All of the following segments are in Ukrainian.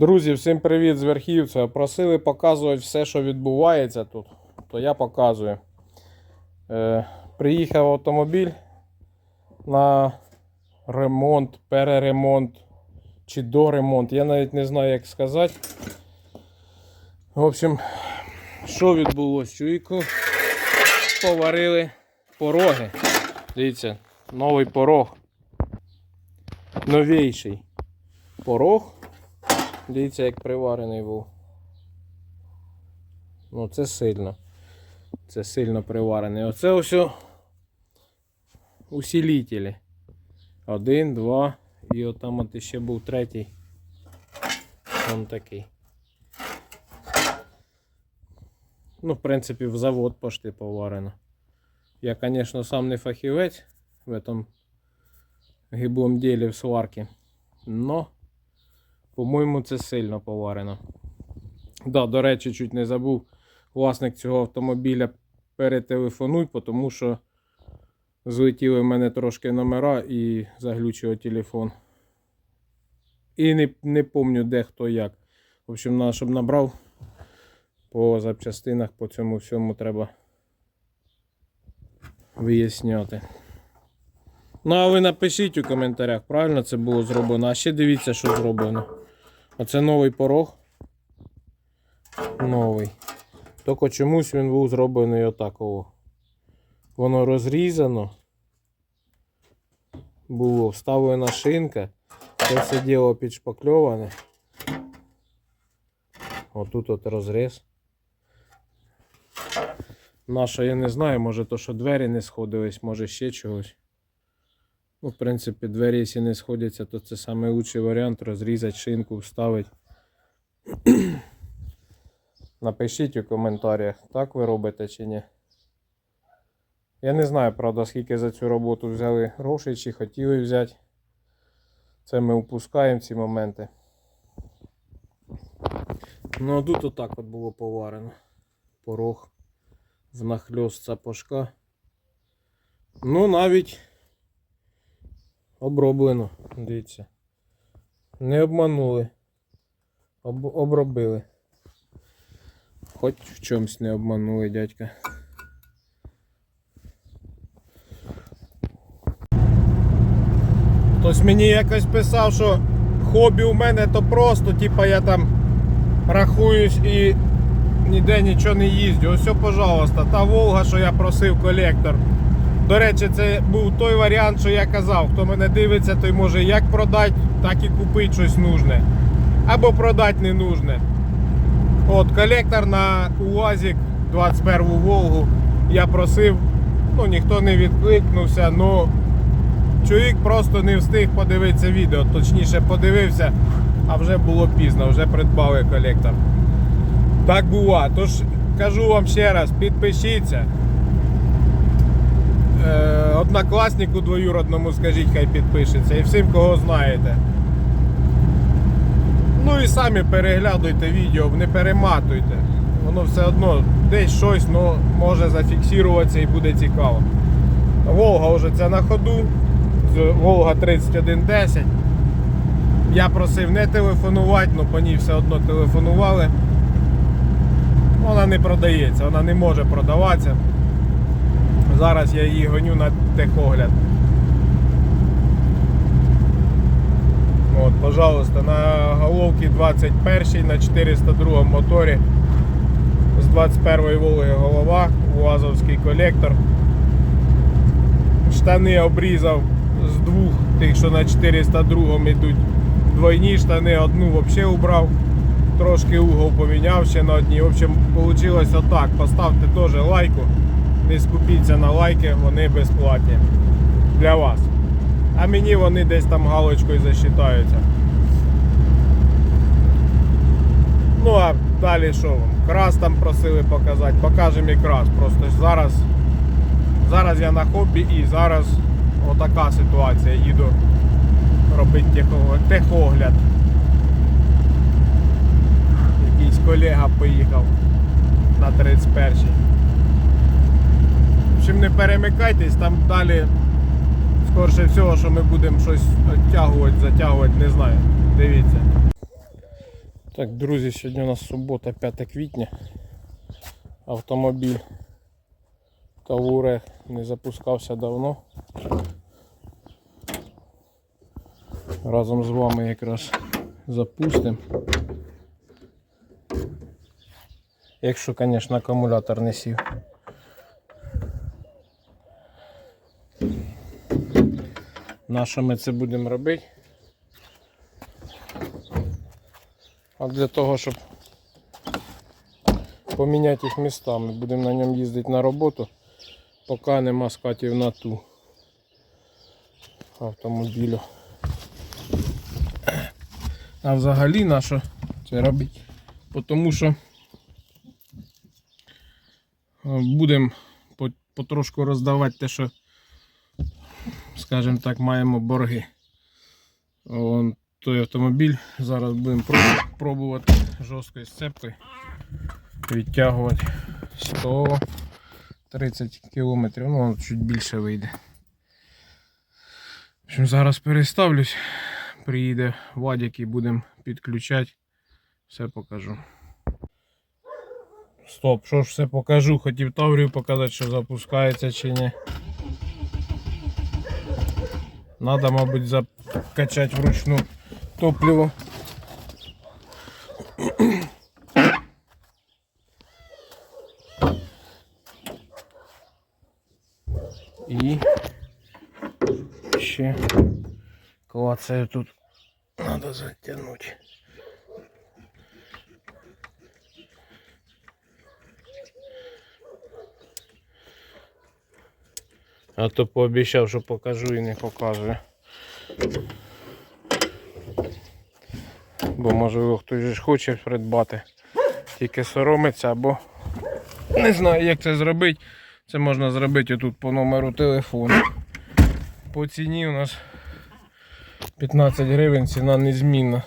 Друзі, всім привіт з верхівця. Просили показувати все, що відбувається тут, то я показую. Е, приїхав автомобіль на ремонт, переремонт чи доремонт. Я навіть не знаю, як сказати. В общем, що відбулося? Чуйку поварили пороги. Дивіться, новий порог. Новіший порог. Дивіться, як приварений був. Ну, це сильно. Це сильно приварений. Оце ось усилителі. Один, два. І отам от ще був третій. Он такий. Ну, в принципі, в завод пошти поварено. Я, звісно, сам не фахівець в этом гиблом ділі в сварці. Но по-моєму, це сильно поварено. Да, до речі, чуть не забув власник цього автомобіля перетелефонуй, тому що злетіли в мене трошки номера і заглючив телефон. І не, не помню де хто як. В общем, щоб набрав по запчастинах, по цьому всьому треба виясняти. Ну, а ви напишіть у коментарях, правильно це було зроблено. А ще дивіться, що зроблено. Оце новий порог. Новий. Тільки чомусь він був зроблений отаково. Воно розрізано. Було вставлена шинка. Це все діло підшпакльоване. Отут от розріз. Наша, я не знаю, може то, що двері не сходились, може ще чогось. Ну, в принципі, двері, якщо не сходяться, то це найкращий варіант розрізати шинку, вставити. Напишіть у коментарях, так ви робите чи ні. Я не знаю, правда, скільки за цю роботу взяли грошей, чи хотіли взяти. Це ми упускаємо ці моменти. Ну, а тут отак от було поварено. Порог внахльост сапожка. Ну, навіть оброблено, дивіться. Не обманули. Об, обробили. Хоч в чомусь не обманули дядька. Хтось мені якось писав, що хобі у мене то просто, типа я там рахуюсь і ніде нічого не їздю. Ось, пожалуйста, та Волга, що я просив колектор. До речі, це був той варіант, що я казав. Хто мене дивиться, той може як продати, так і купити щось нужне. Або продати не нужне. От, колектор на УАЗик 21 Волгу я просив, ну ніхто не відкликнувся, але чоловік просто не встиг подивитися відео. Точніше подивився, а вже було пізно, вже придбали колектор. Так бува. Тож кажу вам ще раз, підпишіться. Е, однокласнику двоюродному скажіть, хай підпишеться. І всім, кого знаєте. Ну і самі переглядуйте відео, не перематуйте. Воно все одно десь щось ну, може зафіксуватися і буде цікаво. Волга вже це на ходу. Волга 3110. Я просив не телефонувати, але по ній все одно телефонували. Вона не продається, вона не може продаватися. Зараз я її гоню на техогляд. От, пожалуйста, на головці 21 на 402 моторі з 21 Волги голова, УАЗовський колектор. Штани обрізав з двох, тих, що на 402 йдуть двойні штани, одну взагалі убрав. Трошки угол поміняв ще на одній. В общем, вийшло отак. Поставте теж лайку. Не скупіться на лайки, вони безплатні. Для вас. А мені вони десь там галочкою засчитаються. Ну а далі що вам? Крас там просили показати. Покажемо і крас. Просто зараз, зараз я на хобі і зараз отака ситуація. Їду робити техо- техогляд. Якийсь колега поїхав на 31-й. Общем, не перемикайтесь, там далі скорше всього, що ми будемо щось оттягувати, затягувати, не знаю. Дивіться. Так, друзі, сьогодні у нас субота, 5 квітня. Автомобіль Кавуре не запускався давно. Разом з вами якраз запустимо. Якщо, звісно, акумулятор не сів. На що ми це будемо робити? А для того, щоб поміняти їх містами, будемо на ньому їздити на роботу, поки нема скатів на ту автомобілю. А взагалі на що це робити? Тому що будемо потрошку роздавати те, що, скажімо так, маємо борги. Вон той автомобіль. Зараз будемо пробувати жорсткою сцепкою відтягувати 130 кілометрів, ну чуть більше вийде. В общем, зараз переставлюсь, приїде Вадик і будемо підключати. Все покажу. Стоп, що ж все покажу, хотів Таврію показати, що запускається чи ні. Надо, мабуть, закачати вручну топливо. І ще клацаю тут. Надо затягнути. А то пообіцяв, що покажу і не показую. Бо можливо хтось хоче придбати. Тільки соромиться або не знаю як це зробити. Це можна зробити тут по номеру телефону. По ціні у нас 15 гривень, ціна незмінна.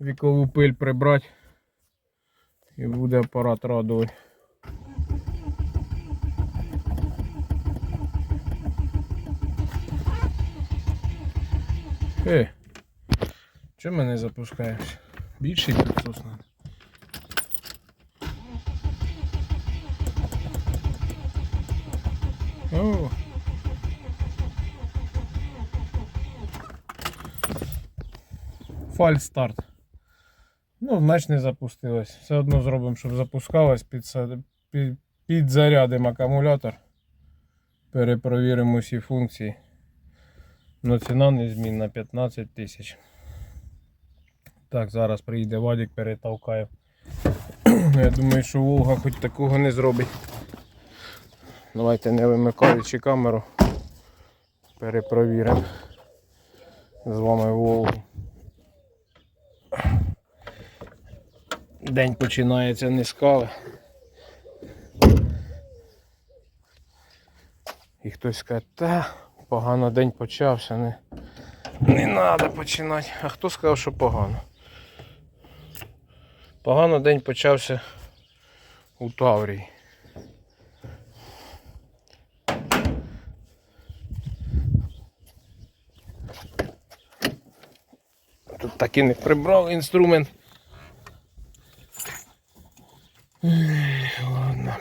Вікову пиль прибрати і буде апарат радувати. Ей, чого мене запускаєш? Більший підсос надо. О. Фаль старт. Ну, значить не запустилось. Все одно зробимо, щоб запускалось, підсад... під... підзарядимо акумулятор. Перепровіримо всі функції. Ну ціна незмінна 15 тисяч. Так, зараз приїде Вадик, перетовкає. Я думаю, що Волга хоч такого не зробить. Давайте не вимикаючи камеру. Перепровіримо з вами Волгу. День починається не з кави. І хтось скаже, та погано день почався, не, не треба починати. А хто сказав, що погано? Погано день почався у Таврії. Тут таки не прибрав інструмент. Ех, Ладно.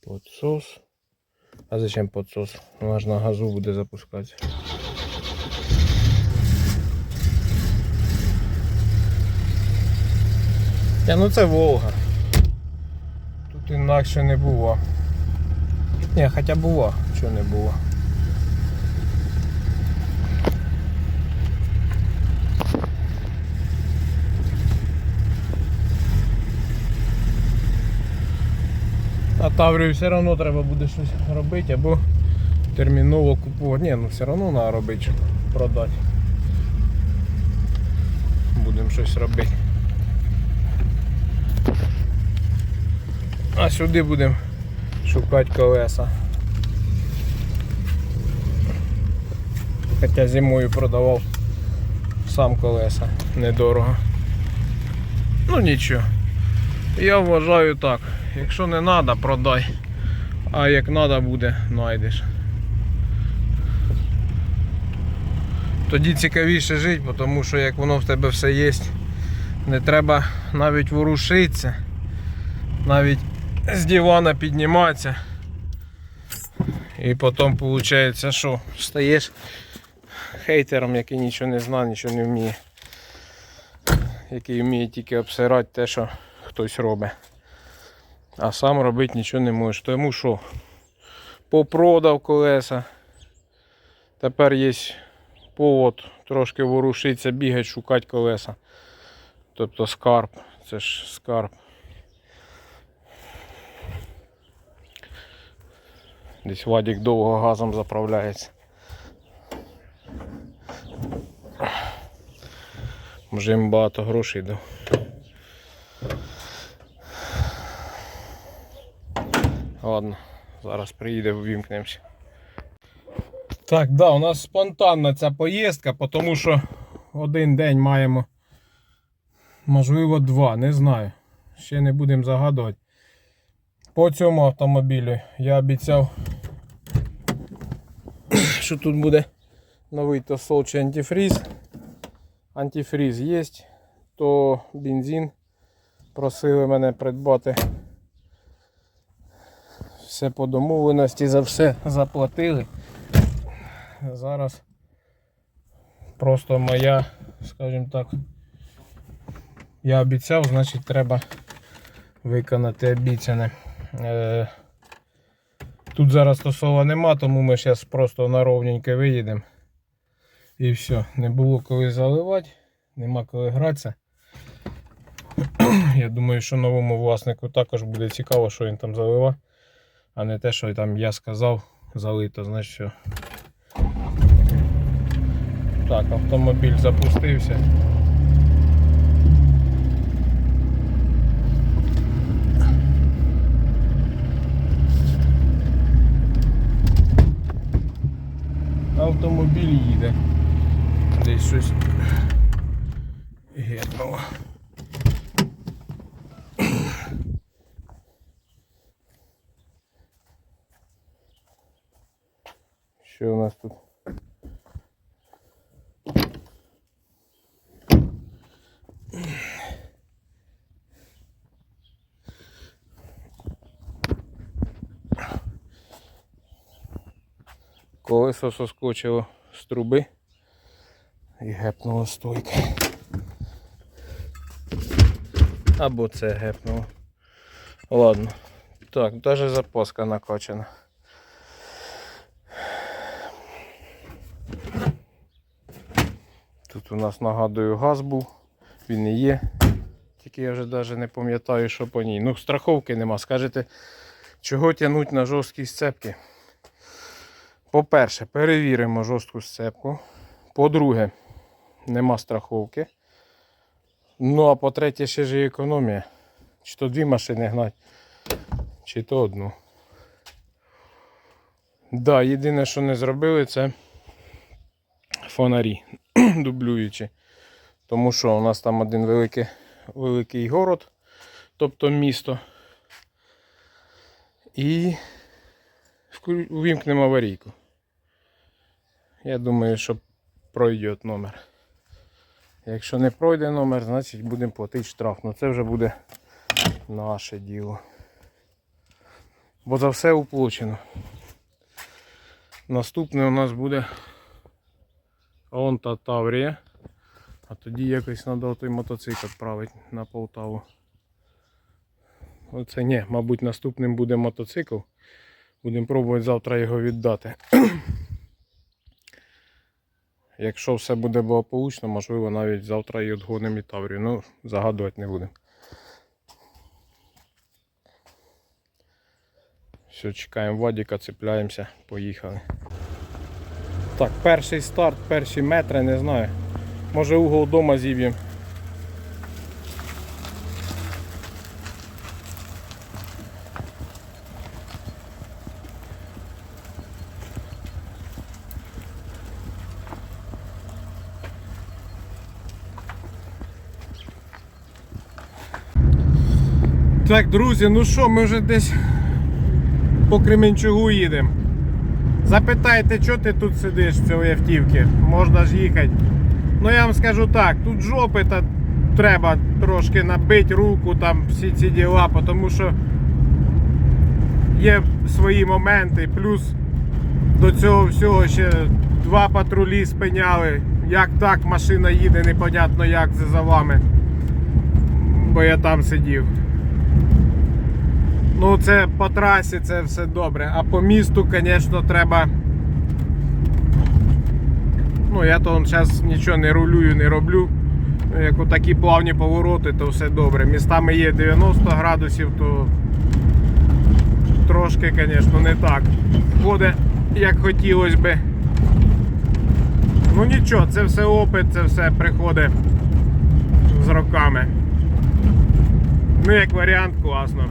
Подсос. Зачем подсос? Вона ж на газу буде запускати. Я, ну це Волга. Тут інакше не було. Ні, хоча було, чого не було. Таврію все одно треба буде щось робити або терміново купувати. Ні, ну все одно треба робити, щоб продати. Будемо щось робити. А сюди будемо шукати колеса. Хоча зимою продавав сам колеса недорого. Ну нічого. Я вважаю так. Якщо не треба, продай. А як треба буде, знайдеш. Тоді цікавіше жити, тому що як воно в тебе все є, не треба навіть ворушитися, навіть з дивана підніматися. І потім виходить, що стаєш хейтером, який нічого не знає, нічого не вміє. Який вміє тільки обсирати те, що хтось робить. А сам робити нічого не можеш. Тому що попродав колеса. Тепер є повод трошки ворушитися, бігати, шукати колеса. Тобто скарб. Це ж скарб. Десь Вадік довго газом заправляється. Може їм багато грошей дав. Ладно, зараз приїде, ввімкнемося. Так, да, у нас спонтанна ця поїздка, тому що один день маємо, можливо, два, не знаю. Ще не будемо загадувати. По цьому автомобілю я обіцяв, що тут буде новий тосол чи антифріз. Антифріз є, то бензин просили мене придбати. Все по домовленості, за все заплатили. Зараз просто моя, скажімо так, я обіцяв, значить треба виконати обіцяне. Е, Тут зараз тосова нема, тому ми зараз просто на ровненьке виїдемо. І все, не було коли заливати, нема коли гратися. Я думаю, що новому власнику також буде цікаво, що він там залива, а не те, що там я сказав, залито, значить все. Так, автомобіль запустився. Автомобіль їде. Десь щось гетнуло. Що у нас тут? Колесо соскочило з труби і гепнуло стойка. Або це гепнуло. Ладно. Так, навіть запаска накачана. Тут у нас нагадую газ був, він і є. Тільки я вже навіть не пам'ятаю, що по ній. Ну, страховки нема. Скажете, чого тягнуть на жорсткі сцепки? По-перше, перевіримо жорстку сцепку. По-друге, нема страховки. Ну, а по-третє, ще ж і економія. Чи то дві машини гнать, чи то одну. Да, єдине, що не зробили, це фонарі дублюючи. Тому що у нас там один великий, великий город, тобто місто. І увімкнемо аварійку. Я думаю, що пройде номер. Якщо не пройде номер, значить будемо платити штраф. Ну це вже буде наше діло. Бо за все уплачено. Наступне у нас буде Онта Таврія. А тоді якось треба той мотоцикл відправити на Полтаву. Оце ні, мабуть, наступним буде мотоцикл. Будемо пробувати завтра його віддати. Якщо все буде благополучно, можливо, навіть завтра і відгонимо і Таврію. Ну, загадувати не будемо. Все, чекаємо Вадіка, цепляємося, поїхали. Так, перший старт, перші метри, не знаю. Може угол вдома зіб'ємо. Так, друзі, ну що, ми вже десь по Кременчугу їдемо. Запитайте, що ти тут сидиш в цій автівці? Можна ж їхати. Ну я вам скажу так, тут жопи та треба трошки набити руку, там всі ці діла, тому що є свої моменти, плюс до цього всього ще два патрулі спиняли. Як так машина їде, непонятно як за вами. Бо я там сидів. Ну, це по трасі це все добре. А по місту, звісно, треба. Ну, я то зараз нічого не рулюю, не роблю. Ну, Як такі плавні повороти, то все добре. Містами є 90 градусів, то трошки, звісно, не так. Буде, як хотілося би. Ну нічого, це все опит, це все приходить з роками. Ну, як варіант, класно.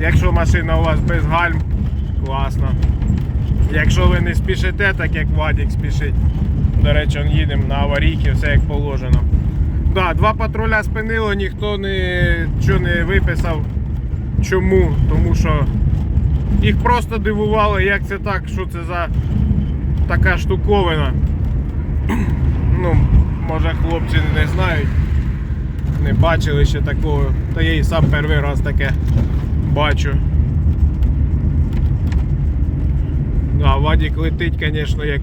Якщо машина у вас без гальм, класно. Якщо ви не спішите, так як Вадік спішить. До речі, он їдемо на аварійки, все як положено. Да, два патруля спинило, ніхто нічого не виписав. Чому? Тому що їх просто дивувало, як це так, що це за така штуковина. Ну, може хлопці не знають, не бачили ще такого, та я і сам перший раз таке бачу. Да, Вадік летить, звісно, як.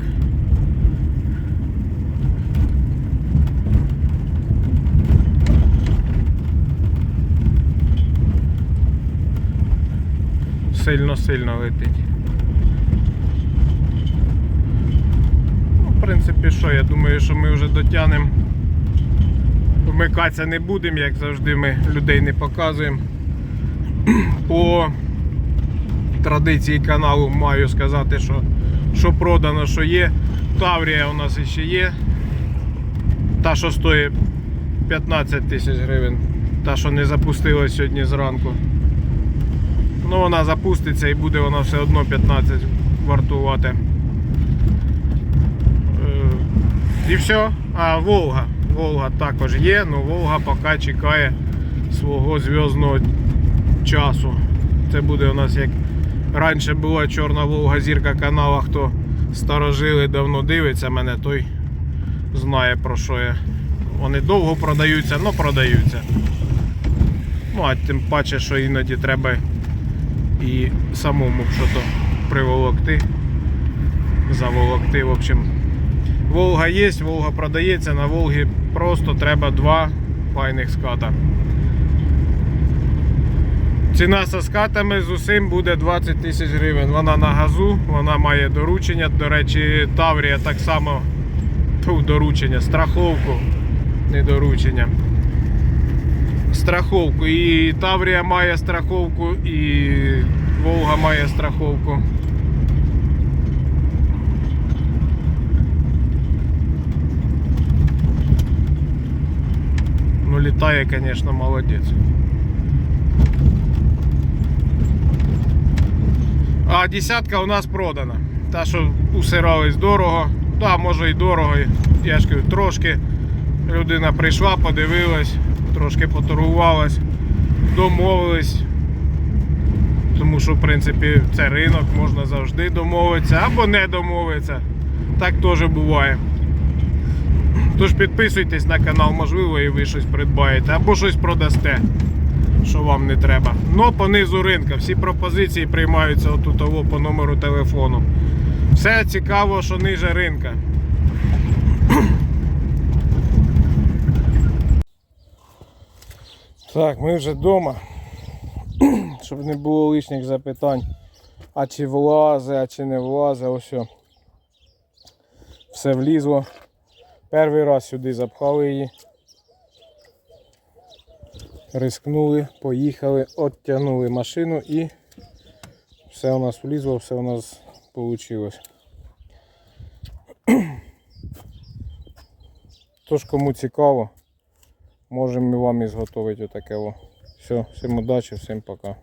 Сильно-сильно летить. Ну, в принципі, що, я думаю, що ми вже дотягнемо. Вмикатися не будемо, як завжди ми людей не показуємо. По традиції каналу маю сказати, що, що продано, що є. Таврія у нас ще є. Та, що стоїть 15 тисяч гривень. Та, що не запустилась сьогодні зранку. Ну, вона запуститься і буде вона все одно 15 вартувати. Е, І все. А Волга. Волга також є, але Волга поки чекає свого зв'язного часу. Це буде у нас як раніше була Чорна Волга зірка канала, хто старожили давно дивиться мене, той знає про що я. Вони довго продаються, але продаються. Ну, а тим паче, що іноді треба і самому що-то приволокти, заволокти. В общем, Волга є, Волга продається, на Волгі просто треба два файних ската. Ціна со скатами з усім буде 20 тисяч гривень. Вона на газу, вона має доручення. До речі, Таврія так само Тьфу, доручення, страховку, не доручення. Страховку. І Таврія має страховку, і Волга має страховку. Ну, літає, звісно, молодець. А десятка у нас продана. Та, що усирались дорого. Та, може і дорого. Я ж кажу, трошки. Людина прийшла, подивилась, трошки поторгувалась, домовились. Тому що, в принципі, це ринок, можна завжди домовитися або не домовитися. Так теж буває. Тож підписуйтесь на канал, можливо, і ви щось придбаєте, або щось продасте, що вам не треба. Но по низу ринка. Всі пропозиції приймаються отут по номеру телефону. Все цікаво, що ниже ринка. Так, ми вже вдома. Щоб не було лишніх запитань. А чи влазе, а чи не влазе, ось. Все влізло. Перший раз сюди запхали її. Рискнули, поїхали, оттягнули машину і все у нас влізло, все у нас вийшло. Тож кому цікаво, можемо вам і зготовити отаке. Все, всім удачі, всім пока.